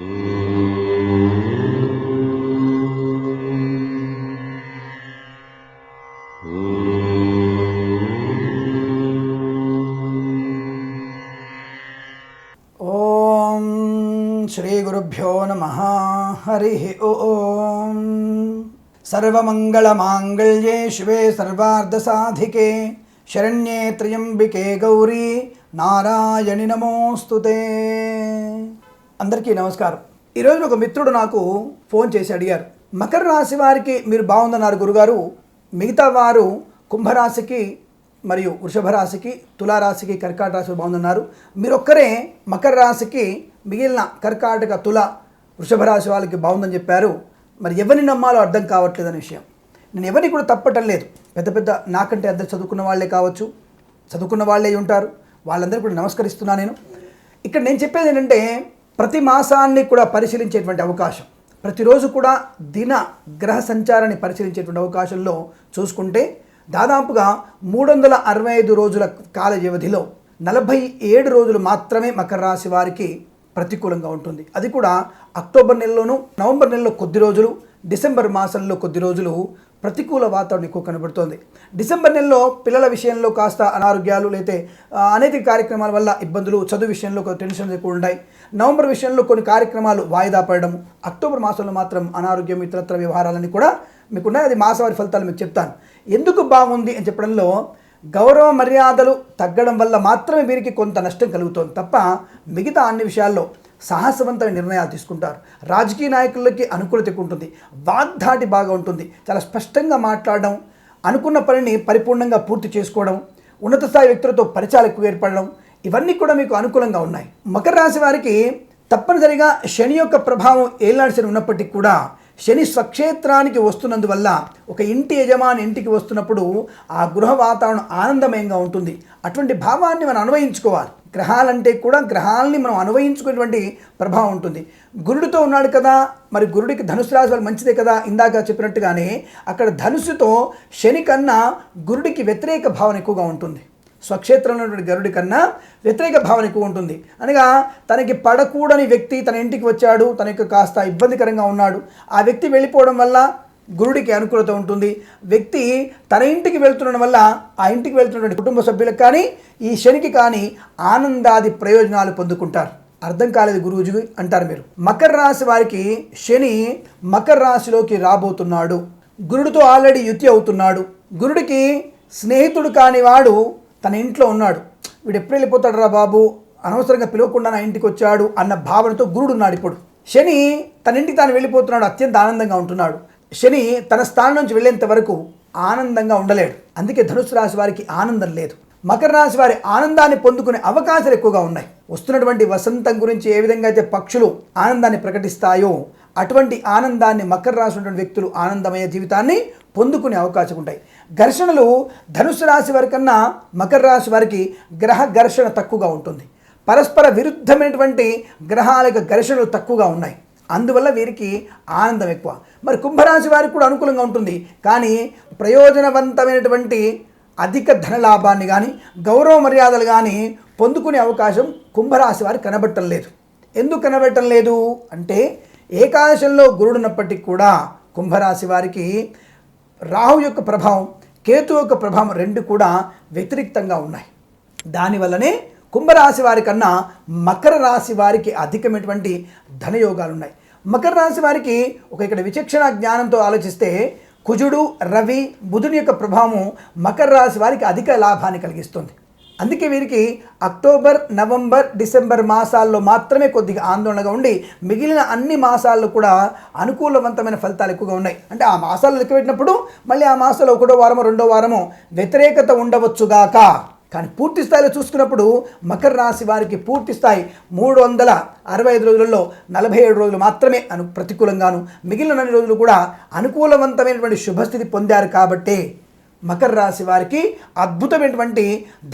ओम् श्रीगुरुभ्यो नमः। हरिः ॐ सर्वमङ्गलमाङ्गल्ये शिवे सर्वार्धसाधिके शरण्ये त्र्यम्बिके गौरी नारायणि नमोऽस्तु ते। అందరికీ నమస్కారం. ఈరోజు ఒక మిత్రుడు నాకు ఫోన్ చేసి అడిగారు మకర రాశి వారికి మీరు బాగుందన్నారు గురుగారు మిగతా వారు కుంభరాశికి మరియు వృషభ రాశికి తులారాశికి కర్కాటక రాశి బాగుందన్నారు. మీరొక్కరే మకర రాశికి మిగిలిన కర్కాటక తుల వృషభ రాశి వాళ్ళకి బాగుందని చెప్పారు. మరి ఎవరిని నమ్మాలో అర్థం కావట్లేదనే విషయం. నేను ఎవరిని కూడా తప్పటం లేదు. పెద్ద పెద్ద నాకంటే అందరు చదువుకున్న వాళ్ళే కావచ్చు చదువుకున్న వాళ్ళే ఉంటారు. వాళ్ళందరికీ కూడా నమస్కరిస్తున్నాను నేను. ఇక్కడ నేను చెప్పేది ఏంటంటే ప్రతి మాసాన్ని కూడా పరిశీలించేటువంటి అవకాశం. ప్రతిరోజు కూడా దిన గ్రహ సంచారాన్ని పరిశీలించేటువంటి అవకాశంలో చూసుకుంటే దాదాపుగా మూడు వందల అరవై ఐదు రోజుల కాల వ్యవధిలో నలభై ఏడు రోజులు మాత్రమే మకర రాశి వారికి ప్రతికూలంగా ఉంటుంది. అది కూడా అక్టోబర్ నెలలోను నవంబర్ నెలలో కొద్ది రోజులు డిసెంబర్ మాసంలో కొద్ది రోజులు ప్రతికూల వాతావరణం ఎక్కువ కనబడుతోంది. డిసెంబర్ నెలలో పిల్లల విషయంలో కాస్త అనారోగ్యాలు లేతే అనేక కార్యక్రమాల వల్ల ఇబ్బందులు చదువు విషయంలో కొన్ని టెన్షన్స్ ఎక్కువ ఉంటాయి. నవంబర్ విషయంలో కొన్ని కార్యక్రమాలు వాయిదా పడడం అక్టోబర్ మాసంలో మాత్రం అనారోగ్యం ఇతరత్ర వ్యవహారాలన్నీ కూడా మీకున్నాయి. అది మాసవారి ఫలితాలు మీకు చెప్తాను. ఎందుకు బాగుంది అని చెప్పడంలో గౌరవ మర్యాదలు తగ్గడం వల్ల మాత్రమే వీరికి కొంత నష్టం కలుగుతుంది తప్ప మిగతా అన్ని విషయాల్లో సాహసవంతమైన నిర్ణయాలు తీసుకుంటారు. రాజకీయ నాయకులకి అనుకూలత ఎక్కువ ఉంటుంది. వాగ్దాటి బాగా ఉంటుంది. చాలా స్పష్టంగా మాట్లాడడం అనుకున్న పనిని పరిపూర్ణంగా పూర్తి చేసుకోవడం ఉన్నత స్థాయి వ్యక్తులతో పరిచయాలు ఎక్కువ ఏర్పడడం ఇవన్నీ కూడా మీకు అనుకూలంగా ఉన్నాయి. మకర రాశి వారికి తప్పనిసరిగా శని యొక్క ప్రభావం ఏలాడి శని ఉన్నప్పటికీ కూడా శని స్వక్షేత్రానికి వస్తున్నందువల్ల ఒక ఇంటి యజమాని ఇంటికి వస్తున్నప్పుడు ఆ గృహ వాతావరణం ఆనందమయంగా ఉంటుంది. అటువంటి భావాన్ని మనం అన్వయించుకోవాలి గ్రహాలంటే కూడా గ్రహాలని మనం అనువయించుకునేటువంటి ప్రభావం ఉంటుంది. గురుడితో ఉన్నాడు కదా మరి గురుడికి ధనుసు రాశి వాళ్ళు మంచిదే కదా ఇందాక చెప్పినట్టుగానే అక్కడ ధనుసుతో శని కన్నా గురుడికి వ్యతిరేక భావన ఎక్కువగా ఉంటుంది. స్వక్షేత్రంలో ఉన్నటువంటి గరుడి కన్నా వ్యతిరేక భావన ఎక్కువ ఉంటుంది. అనగా తనకి పడకూడని వ్యక్తి తన ఇంటికి వచ్చాడు తనకి కాస్త ఇబ్బందికరంగా ఉన్నాడు. ఆ వ్యక్తి వెళ్ళిపోవడం వల్ల గురుడికి అనుకూలత ఉంటుంది. వ్యక్తి తన ఇంటికి వెళ్తుండడం వల్ల ఆ ఇంటికి వెళ్తున్నటువంటి కుటుంబ సభ్యులకు కానీ ఈ శనికి కానీ ఆనందాది ప్రయోజనాలు పొందుకుంటారు. అర్థం కాలేదు గురూజీ అంటారు మీరు. మకర రాశి వారికి శని మకర రాశిలోకి రాబోతున్నాడు. గురుడితో ఆల్రెడీ యుతి అవుతున్నాడు. గురుడికి స్నేహితుడు కాని వాడు తన ఇంట్లో ఉన్నాడు. వీడు ఎప్పుడు వెళ్ళిపోతాడు రా బాబు? అనవసరంగా పిలవకుండా నా ఇంటికి వచ్చాడు అన్న భావనతో గురుడు ఉన్నాడు ఇప్పుడు. శని తన ఇంటికి తాను వెళ్ళిపోతున్నాడు అత్యంత ఆనందంగా ఉంటున్నాడు. శని తన స్థానం నుంచి వెళ్ళేంత వరకు ఆనందంగా ఉండలేడు. అందుకే ధనుసు రాశి వారికి ఆనందం లేదు. మకర రాశి వారి ఆనందాన్ని పొందుకునే అవకాశాలు ఎక్కువగా ఉన్నాయి. వస్తున్నటువంటి వసంతం గురించి ఏ విధంగా అయితే పక్షులు ఆనందాన్ని ప్రకటిస్తాయో అటువంటి ఆనందాన్ని మకర రాశి ఉన్నటువంటి వ్యక్తులు ఆనందమయ జీవితాన్ని పొందుకునే అవకాశం ఉంటాయి. ఘర్షణలు ధనుసు రాశి వారి కన్నా మకర రాశి వారికి గ్రహ ఘర్షణ తక్కువగా ఉంటుంది. పరస్పర విరుద్ధమైనటువంటి గ్రహాల యొక్క ఘర్షణలు తక్కువగా ఉన్నాయి. అందువల్ల వీరికి ఆనందం ఎక్కువ. మరి కుంభరాశి వారికి కూడా అనుకూలంగా ఉంటుంది. కానీ ప్రయోజనవంతమైనటువంటి అధిక ధన లాభాన్ని కానీ గౌరవ మర్యాదలు కానీ పొందుకునే అవకాశం కుంభరాశి వారికి కనబడటం లేదు. ఎందుకు కనబడటం లేదు? అంటే ఏకాదశంలో గురుడున్నప్పటికీ కూడా కుంభరాశి వారికి రాహు యొక్క ప్రభావం కేతు యొక్క ప్రభావం రెండు కూడా వ్యతిరిక్తంగా ఉన్నాయి. దానివల్లనే కుంభరాశి వారి కన్నా మకర రాశి వారికి అధికమైనటువంటి ధనయోగాలు ఉన్నాయి. మకర రాశి వారికి ఒక ఇక్కడ విచక్షణ జ్ఞానంతో ఆలోచిస్తే కుజుడు రవి బుధుని యొక్క ప్రభావం మకర రాశి వారికి అధిక లాభాన్ని కలిగిస్తుంది. అందుకే వీరికి అక్టోబర్ నవంబర్ డిసెంబర్ మాసాల్లో మాత్రమే కొద్దిగా ఆందోళనగా ఉండి మిగిలిన అన్ని మాసాల్లో కూడా అనుకూలవంతమైన ఫలితాలు ఎక్కువగా ఉన్నాయి. అంటే ఆ మాసాలు లెక్క పెట్టినప్పుడు మళ్ళీ ఆ మాసాల్లో ఒకటో వారమో రెండో వారమో వ్యతిరేకత ఉండవచ్చుగాక కానీ పూర్తి స్థాయిలో చూసుకున్నప్పుడు మకర రాశి వారికి పూర్తి స్థాయి మూడు వందల అరవై ఐదు రోజులలో నలభై ఏడు రోజులు మాత్రమే అను ప్రతికూలంగాను మిగిలిన రోజులు కూడా అనుకూలవంతమైనటువంటి శుభస్థితి పొందారు కాబట్టే మకర రాశి వారికి అద్భుతమైనటువంటి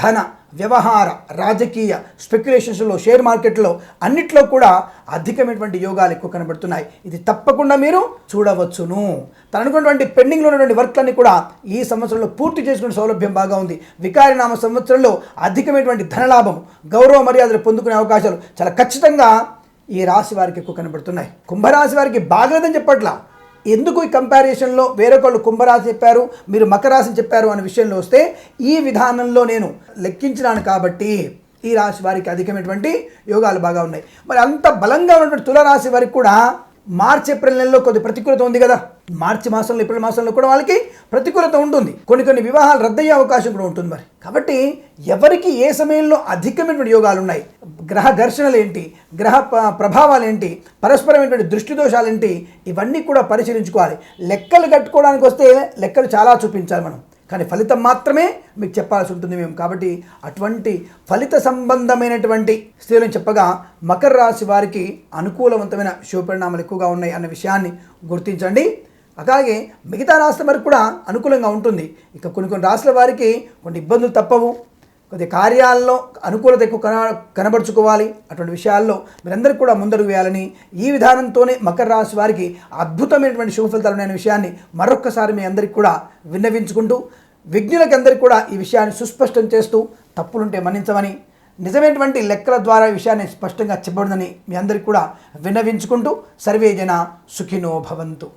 ధన వ్యవహార రాజకీయ స్పెక్యులేషన్స్లో షేర్ మార్కెట్లో అన్నిట్లో కూడా అధికమైనటువంటి యోగాలు ఎక్కువ కనబడుతున్నాయి. ఇది తప్పకుండా మీరు చూడవచ్చును. తను అనుకున్నటువంటి పెండింగ్లో ఉన్నటువంటి వర్క్లన్నీ కూడా ఈ సంవత్సరంలో పూర్తి చేసుకునే సౌలభ్యం బాగా ఉంది. వికారినామ సంవత్సరంలో అధికమైనటువంటి ధనలాభం గౌరవ మర్యాదలు పొందుకునే అవకాశాలు చాలా ఖచ్చితంగా ఈ రాశి వారికి ఎక్కువ కనబడుతున్నాయి. కుంభరాశి వారికి బాగలేదని చెప్పట్లా ఎందుకు ఈ కంపారిజన్లో వేరొకళ్ళు కుంభరాశి చెప్పారు మీరు మకరాశిని చెప్పారు అనే విషయంలో వస్తే ఈ విధానంలో నేను లెక్కించినాను కాబట్టి ఈ రాశి వారికి అధికమైనటువంటి యోగాలు బాగా ఉన్నాయి. మరి అంత బలంగా ఉన్నటువంటి తులరాశి వారికి కూడా మార్చి ఏప్రిల్ నెలలో కొద్ది ప్రతికూలత ఉంది కదా. మార్చి మాసంలో ఏప్రిల్ మాసంలో కూడా వాళ్ళకి ప్రతికూలత ఉంటుంది. కొన్ని కొన్ని వివాహాలు రద్దయ్యే అవకాశం కూడా ఉంటుంది మరి. కాబట్టి ఎవరికి ఏ సమయంలో అధికమైనటువంటి యోగాలు ఉన్నాయి? గ్రహ ఘర్షణలు ఏంటి గ్రహ ప- ప్రభావాలు ఏంటి పరస్పరమైనటువంటి దృష్టి దోషాలు ఏంటి ఇవన్నీ కూడా పరిశీలించుకోవాలి. లెక్కలు కట్టుకోవడానికి వస్తే లెక్కలు చాలా చూపించాలి మనం. కానీ ఫలితం మాత్రమే మీకు చెప్పాల్సి ఉంటుంది మేము. కాబట్టి అటువంటి ఫలిత సంబంధమైనటువంటి స్థితులను చెప్పగా మకర రాశి వారికి అనుకూలవంతమైన శుభపరిణామాలు ఎక్కువగా ఉన్నాయి అన్న విషయాన్ని గుర్తించండి. అలాగే మిగతా రాష్ట్రం వరకు కూడా అనుకూలంగా ఉంటుంది. ఇక కొన్ని కొన్ని రాష్ట్రాల వారికి కొన్ని ఇబ్బందులు తప్పవు. కొద్ది కార్యాల్లో అనుకూలత ఎక్కువ కన కనబరుచుకోవాలి. అటువంటి విషయాల్లో మీరందరికీ కూడా ముందడుగు వేయాలని ఈ విధానంతోనే మకర రాశి వారికి అద్భుతమైనటువంటి శుభ ఫలితాలు ఉన్నాయనే విషయాన్ని మరొక్కసారి మీ అందరికీ కూడా విన్నవించుకుంటూ విజ్ఞులకి అందరికీ కూడా ఈ విషయాన్ని సుస్పష్టం చేస్తూ తప్పులుంటే మన్నించమని నిజమైనటువంటి లెక్కల ద్వారా విషయాన్ని స్పష్టంగా చెప్పబడిందని మీ అందరికీ కూడా విన్నవించుకుంటూ సర్వే జన సుఖినో భవంతు.